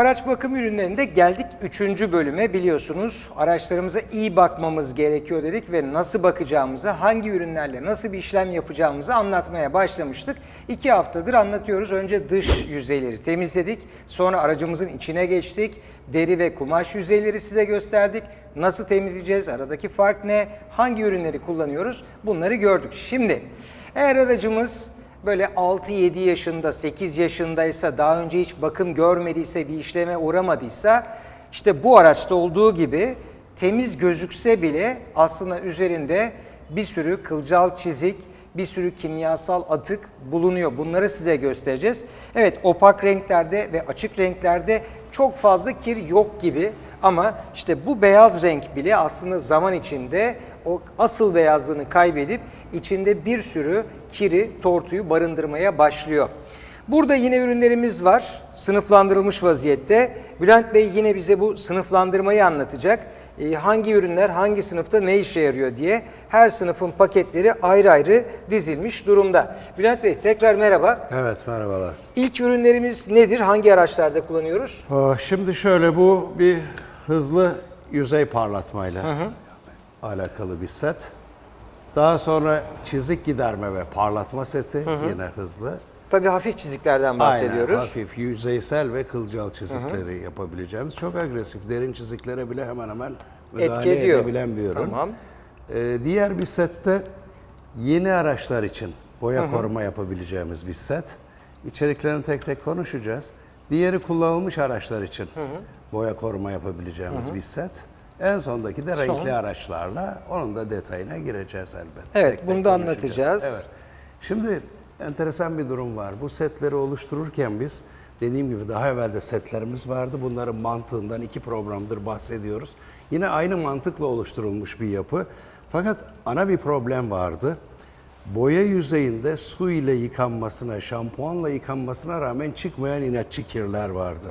Araç bakım ürünlerinde geldik 3. bölüme biliyorsunuz. Araçlarımıza iyi bakmamız gerekiyor dedik ve nasıl bakacağımızı, hangi ürünlerle nasıl bir işlem yapacağımızı anlatmaya başlamıştık. 2 haftadır anlatıyoruz. Önce dış yüzeyleri temizledik. Sonra aracımızın içine geçtik. Deri ve kumaş yüzeyleri size gösterdik. Nasıl temizleyeceğiz, aradaki fark ne, hangi ürünleri kullanıyoruz bunları gördük. Şimdi eğer aracımız böyle 6-7 yaşında, 8 yaşındaysa, daha önce hiç bakım görmediyse, bir işleme uğramadıysa, işte bu araçta olduğu gibi temiz gözükse bile aslında üzerinde bir sürü kılcal çizik, bir sürü kimyasal atık bulunuyor. Bunları size göstereceğiz. Evet opak renklerde ve açık renklerde çok fazla kir yok gibi ama işte bu beyaz renk bile aslında zaman içinde o asıl beyazlığını kaybedip içinde bir sürü kiri, tortuyu barındırmaya başlıyor. Burada yine ürünlerimiz var, sınıflandırılmış vaziyette. Bülent Bey yine bize bu sınıflandırmayı anlatacak. Ee, hangi ürünler hangi sınıfta ne işe yarıyor diye her sınıfın paketleri ayrı ayrı dizilmiş durumda. Bülent Bey tekrar merhaba. Evet merhabalar. İlk ürünlerimiz nedir? Hangi araçlarda kullanıyoruz? Aa, Şimdi şöyle bu bir hızlı yüzey parlatmayla alakalı bir set. Daha sonra çizik giderme ve parlatma seti yine hızlı. Tabii hafif çiziklerden bahsediyoruz. Aynen hafif yüzeysel ve kılcal çizikleri yapabileceğimiz çok agresif derin çiziklere bile hemen hemen müdahale Etki ediyor. edebilen bir ürün. Tamam. Ee, diğer bir sette yeni araçlar için boya koruma yapabileceğimiz bir set. İçeriklerini tek tek konuşacağız. Diğeri kullanılmış araçlar için boya koruma yapabileceğimiz bir set. En sondaki de renkli araçlarla onun da detayına gireceğiz elbette. Evet, Tek tek bunu da konuşacağız. anlatacağız. Evet. Şimdi enteresan bir durum var. Bu setleri oluştururken biz dediğim gibi daha evvel de setlerimiz vardı. Bunların mantığından iki programdır bahsediyoruz. Yine aynı mantıkla oluşturulmuş bir yapı. Fakat ana bir problem vardı. Boya yüzeyinde su ile yıkanmasına, şampuanla yıkanmasına rağmen çıkmayan inatçı kirler vardı.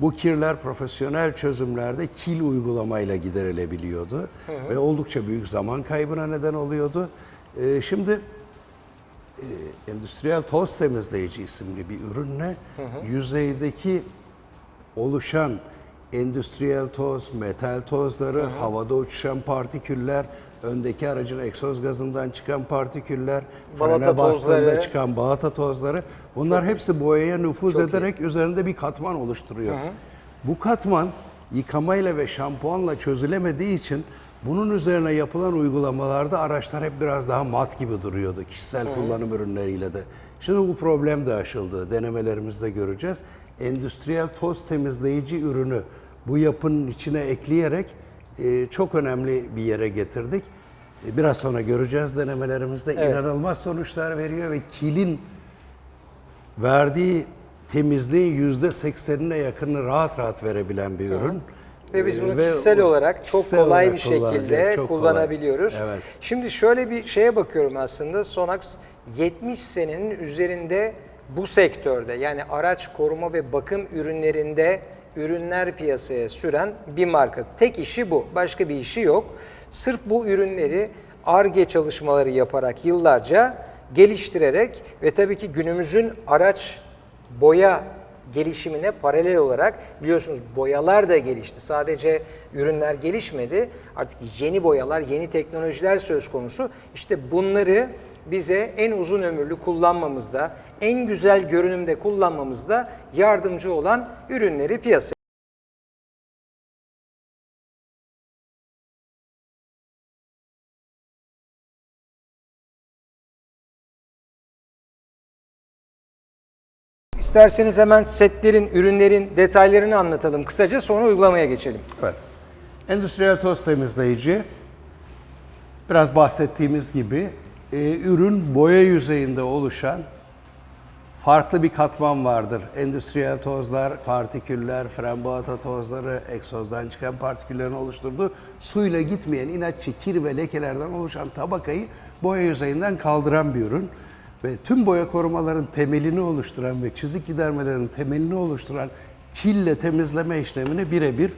Bu kirler profesyonel çözümlerde kil uygulamayla giderilebiliyordu ve oldukça büyük zaman kaybına neden oluyordu. Ee, şimdi endüstriyel toz temizleyici isimli bir ürünle yüzeydeki oluşan endüstriyel toz, metal tozları, havada uçuşan partiküller, öndeki aracın egzoz gazından çıkan partiküller, Balata frene bastığında tozları. çıkan balata tozları bunlar hepsi boyaya nüfuz ederek üzerinde bir katman oluşturuyor. Bu katman yıkamayla ve şampuanla çözülemediği için bunun üzerine yapılan uygulamalarda araçlar hep biraz daha mat gibi duruyordu kişisel kullanım ürünleriyle de. Şimdi bu problem de aşıldı. Denemelerimizde göreceğiz. Endüstriyel toz temizleyici ürünü bu yapının içine ekleyerek e, çok önemli bir yere getirdik. E, Biraz sonra göreceğiz denemelerimizde inanılmaz sonuçlar veriyor ve kilin verdiği temizliğin yüzde seksenine yakını rahat rahat verebilen bir ürün. Ve biz bunu Ee, ve kişisel olarak çok kişisel kolay olarak bir şekilde çok kolay. kullanabiliyoruz. Evet. Şimdi şöyle bir şeye bakıyorum aslında. Sonax 70 senenin üzerinde bu sektörde yani araç koruma ve bakım ürünlerinde ürünler piyasaya süren bir marka. Tek işi bu. Başka bir işi yok. Sırf bu ürünleri ARGE çalışmaları yaparak yıllarca geliştirerek ve tabii ki günümüzün araç boya gelişimine paralel olarak biliyorsunuz boyalar da gelişti. Sadece ürünler gelişmedi. Artık yeni boyalar, yeni teknolojiler söz konusu. İşte bunları bize en uzun ömürlü kullanmamızda, en güzel görünümde kullanmamızda yardımcı olan ürünleri piyasaya İsterseniz hemen setlerin, ürünlerin detaylarını anlatalım kısaca sonra uygulamaya geçelim. Evet. Endüstriyel toz temizleyici biraz bahsettiğimiz gibi e, ürün boya yüzeyinde oluşan farklı bir katman vardır. Endüstriyel tozlar, partiküller, fren balata tozları, egzozdan çıkan partiküllerin oluşturduğu suyla gitmeyen inatçı kir ve lekelerden oluşan tabakayı boya yüzeyinden kaldıran bir ürün. Ve tüm boya korumaların temelini oluşturan ve çizik gidermelerin temelini oluşturan kille temizleme işlemini birebir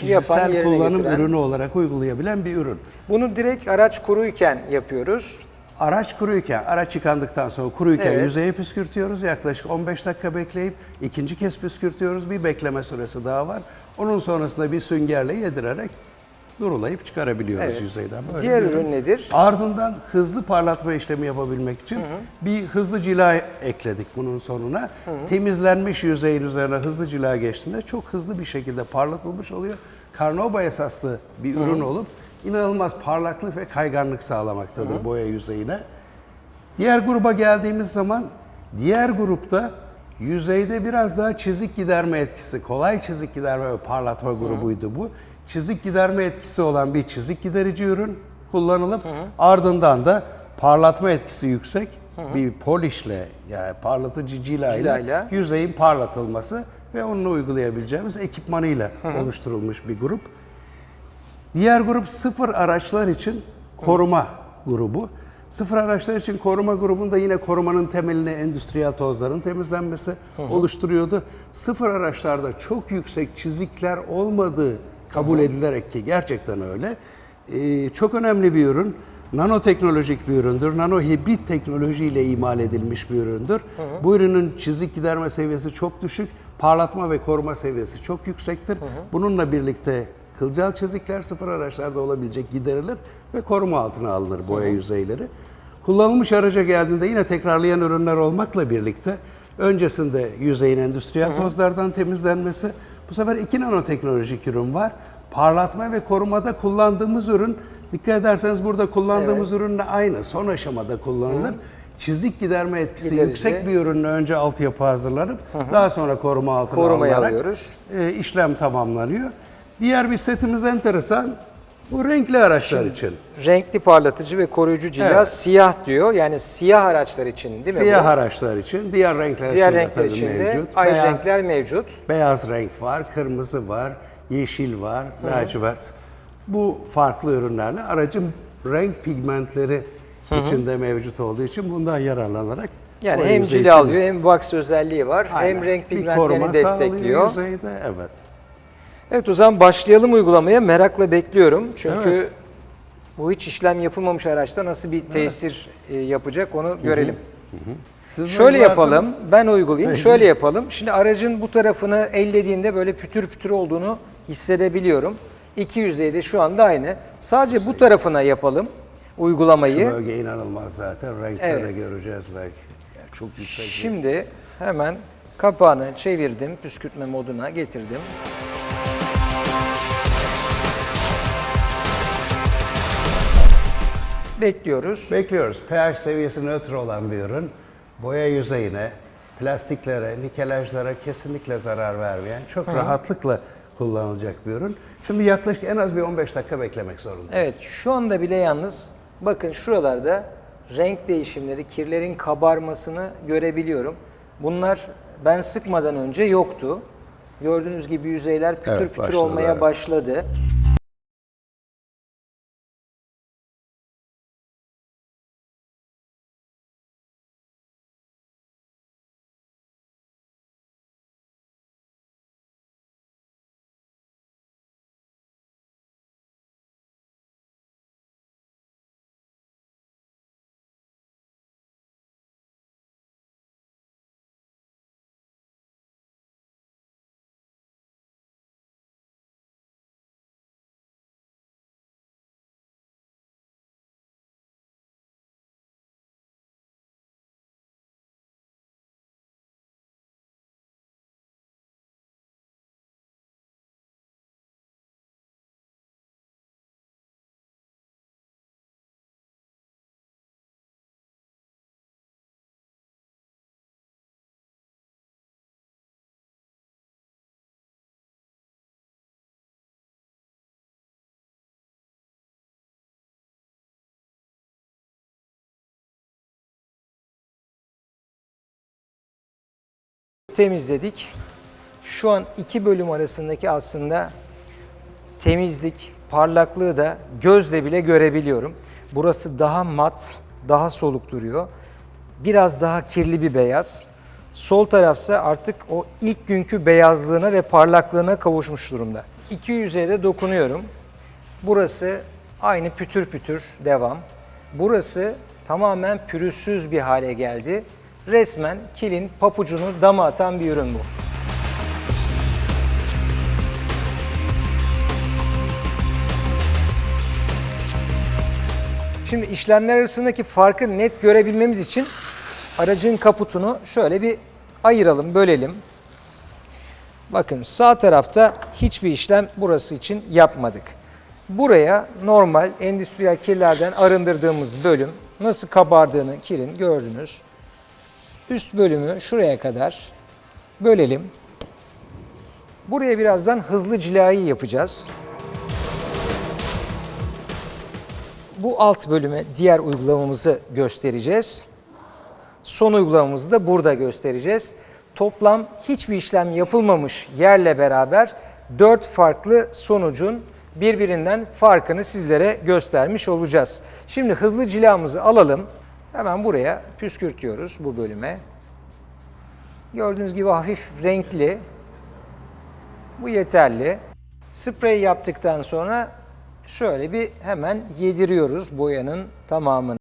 kişisel yerine kullanım getiren- ürünü olarak uygulayabilen bir ürün. Bunu direkt araç kuruyken yapıyoruz. Araç kuruyken, araç yıkandıktan sonra kuruyken Evet. yüzeye püskürtüyoruz. Yaklaşık 15 dakika bekleyip ikinci kez püskürtüyoruz. Bir bekleme süresi daha var. Onun sonrasında bir süngerle yedirerek durulayıp çıkarabiliyoruz Evet. yüzeyden. Böyle Diğer bir ürün nedir? Ardından hızlı parlatma işlemi yapabilmek için bir hızlı cila ekledik bunun sonuna. Temizlenmiş yüzeyin üzerine hızlı cila geçtiğinde çok hızlı bir şekilde parlatılmış oluyor. Karnoba esaslı bir ürün olup inanılmaz parlaklık ve kayganlık sağlamaktadır boya yüzeyine. Diğer gruba geldiğimiz zaman diğer grupta yüzeyde biraz daha çizik giderme etkisi, kolay çizik giderme ve parlatma grubuydu bu. Çizik giderme etkisi olan bir çizik giderici ürün kullanılıp ardından da parlatma etkisi yüksek bir polişle yani parlatıcı cilayla, Cilayla. yüzeyin parlatılması ve onunla uygulayabileceğimiz ekipmanıyla oluşturulmuş bir grup. Diğer grup sıfır araçlar için koruma grubu. Sıfır araçlar için koruma grubunda yine korumanın temelini endüstriyel tozların temizlenmesi oluşturuyordu. Sıfır araçlarda çok yüksek çizikler olmadığı kabul edilerek ki gerçekten öyle. Ee, çok önemli bir ürün. Nanoteknolojik bir üründür. Nano hibrit teknolojiyle imal edilmiş bir üründür. Bu ürünün çizik giderme seviyesi çok düşük, parlatma ve koruma seviyesi çok yüksektir. Bununla birlikte kılcal çizikler sıfır araçlarda olabilecek giderilir ve koruma altına alınır boya yüzeyleri. Kullanılmış araca geldiğinde yine tekrarlayan ürünler olmakla birlikte öncesinde yüzeyin endüstriyel tozlardan temizlenmesi, bu sefer iki nanoteknolojik ürün var. Parlatma ve korumada kullandığımız ürün, dikkat ederseniz burada kullandığımız ürünle aynı son aşamada kullanılır. Çizik giderme etkisi Giderici. yüksek bir ürünle önce altyapı hazırlanıp daha sonra koruma altına Korumaya alınarak alıyoruz. e, işlem tamamlanıyor. Diğer bir setimiz enteresan. Bu renkli araçlar için. Renkli parlatıcı ve koruyucu cila Evet. siyah diyor. Yani siyah araçlar için değil mi Siyah araçlar için, diğer renkler Diğer için de renkler tabii için de mevcut. ayrı Beyaz, renkler mevcut. beyaz renk var, kırmızı var, yeşil var, lacivert. Bu farklı ürünlerle aracın renk pigmentleri içinde mevcut olduğu için bundan yararlanarak Yani hem cila alıyor hem wax özelliği var. Aynen. Hem renk pigmentlerini sağlıyor destekliyor. yüzeyde, evet. Evet o zaman başlayalım uygulamaya. Merakla bekliyorum. Çünkü Evet. bu hiç işlem yapılmamış araçta nasıl bir tesir e, yapacak onu görelim. Siz Şöyle yapalım, ben uygulayayım. Peki. Şöyle yapalım. Şimdi aracın bu tarafını ellediğimde böyle pütür pütür olduğunu hissedebiliyorum. İki yüzeyde şu anda aynı. Sadece bu tarafına yapalım Şu uygulamayı. bölge inanılmaz zaten. Renkte de Evet. göreceğiz belki. Yani çok yüksek. Şimdi hemen kapağını çevirdim, püskürtme moduna getirdim. Bekliyoruz. Bekliyoruz. pH seviyesi nötr olan bir ürün. Boya yüzeyine, plastiklere, nikelajlara kesinlikle zarar vermeyen, çok rahatlıkla kullanılacak bir ürün. Şimdi yaklaşık en az bir 15 dakika beklemek zorundayız. Evet, şu anda bile yalnız bakın şuralarda renk değişimleri, kirlerin kabarmasını görebiliyorum. Bunlar ben sıkmadan önce yoktu. Gördüğünüz gibi yüzeyler pütür Evet, pütür başladı, olmaya evet. başladı. Temizledik. Şu an iki bölüm arasındaki aslında temizlik, parlaklığı da gözle bile görebiliyorum. Burası daha mat, daha soluk duruyor. Biraz daha kirli bir beyaz. Sol tarafsa artık o ilk günkü beyazlığına ve parlaklığına kavuşmuş durumda. İki yüzeye de dokunuyorum. Burası aynı pütür pütür devam. Burası tamamen pürüzsüz bir hale geldi. Resmen kilin papucunu dama atan bir ürün bu. Şimdi işlemler arasındaki farkı net görebilmemiz için aracın kaputunu şöyle bir ayıralım, bölelim. Bakın sağ tarafta hiçbir işlem burası için yapmadık. Buraya normal endüstriyel kirlerden arındırdığımız bölüm nasıl kabardığını kirin gördünüz. Üst bölümü şuraya kadar bölelim. Buraya birazdan hızlı cilayı yapacağız. Bu alt bölüme diğer uygulamamızı göstereceğiz. Son uygulamamızı da burada göstereceğiz. Toplam hiçbir işlem yapılmamış yerle beraber 4 farklı sonucun birbirinden farkını sizlere göstermiş olacağız. Şimdi hızlı cilamızı alalım. Hemen buraya püskürtüyoruz bu bölüme. Gördüğünüz gibi hafif renkli. Bu yeterli. Sprey yaptıktan sonra şöyle bir hemen yediriyoruz boyanın tamamını.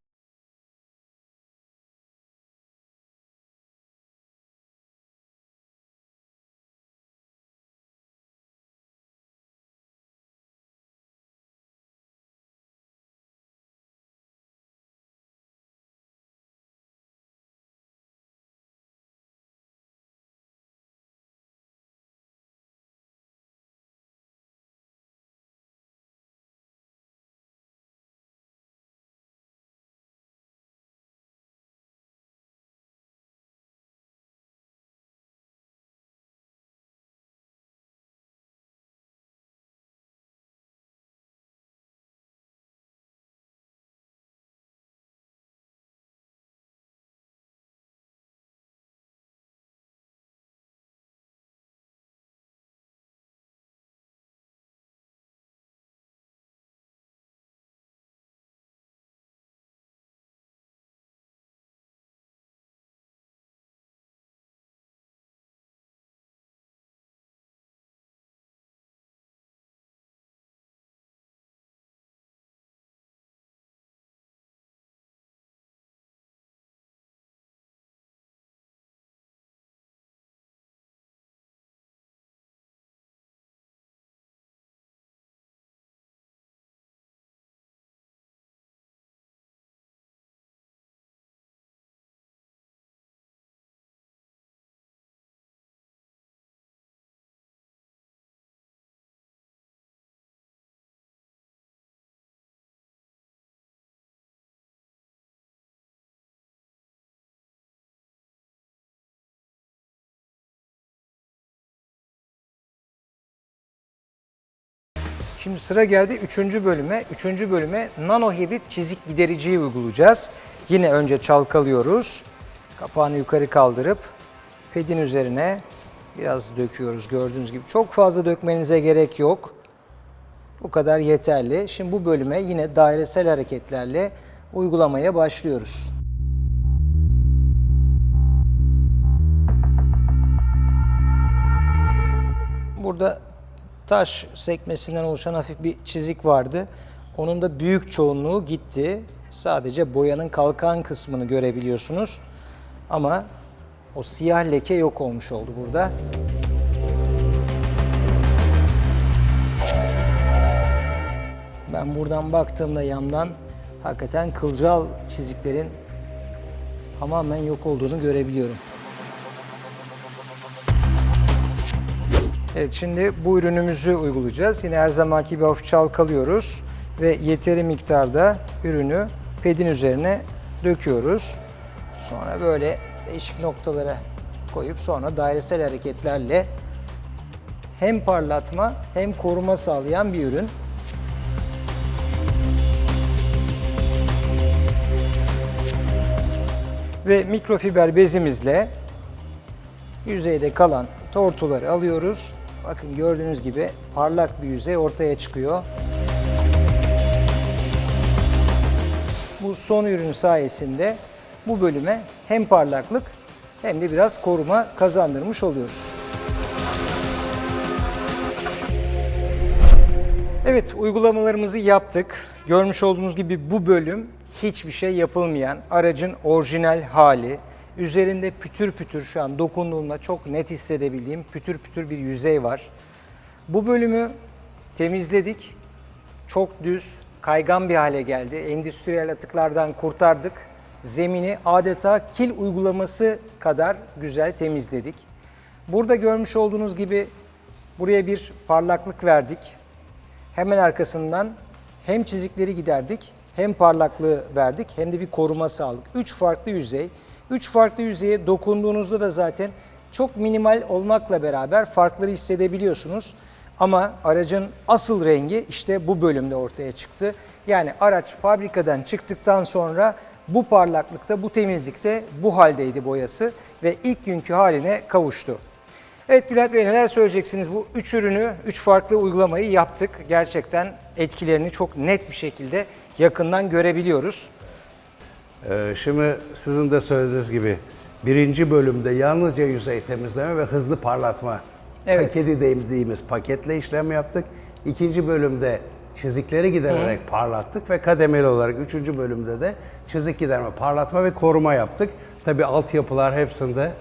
Şimdi sıra geldi 3. bölüme. 3. bölüme nano hibrit çizik gidericiyi uygulayacağız. Yine önce çalkalıyoruz. Kapağını yukarı kaldırıp pedin üzerine biraz döküyoruz gördüğünüz gibi. Çok fazla dökmenize gerek yok. Bu kadar yeterli. Şimdi bu bölüme yine dairesel hareketlerle uygulamaya başlıyoruz. Burada taş sekmesinden oluşan hafif bir çizik vardı. Onun da büyük çoğunluğu gitti. Sadece boyanın kalkan kısmını görebiliyorsunuz. Ama o siyah leke yok olmuş oldu burada. Ben buradan baktığımda yandan hakikaten kılcal çiziklerin tamamen yok olduğunu görebiliyorum. Evet şimdi bu ürünümüzü uygulayacağız. Yine her zamanki gibi hafif çalkalıyoruz ve yeteri miktarda ürünü pedin üzerine döküyoruz. Sonra böyle değişik noktalara koyup sonra dairesel hareketlerle hem parlatma hem koruma sağlayan bir ürün. Ve mikrofiber bezimizle yüzeyde kalan tortuları alıyoruz. Bakın gördüğünüz gibi parlak bir yüzey ortaya çıkıyor. Bu son ürün sayesinde bu bölüme hem parlaklık hem de biraz koruma kazandırmış oluyoruz. Evet uygulamalarımızı yaptık. Görmüş olduğunuz gibi bu bölüm hiçbir şey yapılmayan aracın orijinal hali. Üzerinde pütür pütür şu an dokunduğumda çok net hissedebildiğim pütür pütür bir yüzey var. Bu bölümü temizledik. Çok düz, kaygan bir hale geldi. Endüstriyel atıklardan kurtardık. Zemini adeta kil uygulaması kadar güzel temizledik. Burada görmüş olduğunuz gibi buraya bir parlaklık verdik. Hemen arkasından hem çizikleri giderdik, hem parlaklığı verdik, hem de bir koruma sağladık. Üç farklı yüzey. Üç farklı yüzeye dokunduğunuzda da zaten çok minimal olmakla beraber farkları hissedebiliyorsunuz. Ama aracın asıl rengi işte bu bölümde ortaya çıktı. Yani araç fabrikadan çıktıktan sonra bu parlaklıkta, bu temizlikte bu haldeydi boyası ve ilk günkü haline kavuştu. Evet Bülent Bey neler söyleyeceksiniz? Bu üç ürünü, üç farklı uygulamayı yaptık. Gerçekten etkilerini çok net bir şekilde yakından görebiliyoruz. Ee, şimdi sizin de söylediğiniz gibi birinci bölümde yalnızca yüzey temizleme ve hızlı parlatma Evet. paketi dediğimiz paketle işlem yaptık. İkinci bölümde çizikleri gidererek parlattık ve kademeli olarak üçüncü bölümde de çizik giderme, parlatma ve koruma yaptık. Tabi altyapılar hepsinde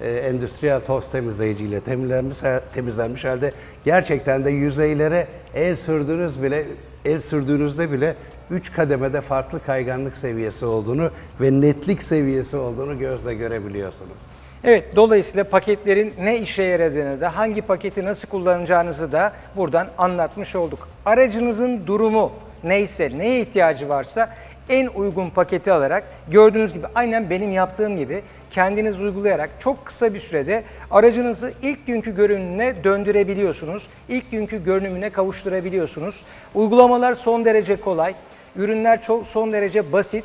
e, endüstriyel toz temizleyiciyle temizlenmiş, temizlenmiş halde gerçekten de yüzeylere el sürdüğünüz bile el sürdüğünüzde bile 3 kademede farklı kayganlık seviyesi olduğunu ve netlik seviyesi olduğunu gözle görebiliyorsunuz. Evet, dolayısıyla paketlerin ne işe yaradığını da, hangi paketi nasıl kullanacağınızı da buradan anlatmış olduk. Aracınızın durumu neyse, neye ihtiyacı varsa en uygun paketi alarak gördüğünüz gibi aynen benim yaptığım gibi kendiniz uygulayarak çok kısa bir sürede aracınızı ilk günkü görünümüne döndürebiliyorsunuz. İlk günkü görünümüne kavuşturabiliyorsunuz. Uygulamalar son derece kolay. Ürünler çok son derece basit.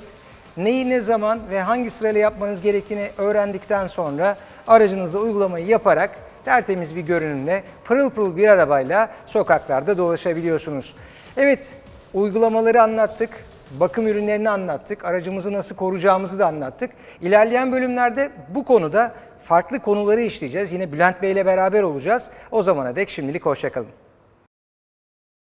Neyi ne zaman ve hangi sırayla yapmanız gerektiğini öğrendikten sonra aracınızda uygulamayı yaparak tertemiz bir görünümle pırıl pırıl bir arabayla sokaklarda dolaşabiliyorsunuz. Evet, uygulamaları anlattık. Bakım ürünlerini anlattık. Aracımızı nasıl koruyacağımızı da anlattık. İlerleyen bölümlerde bu konuda farklı konuları işleyeceğiz. Yine Bülent Bey ile beraber olacağız. O zamana dek şimdilik hoşçakalın.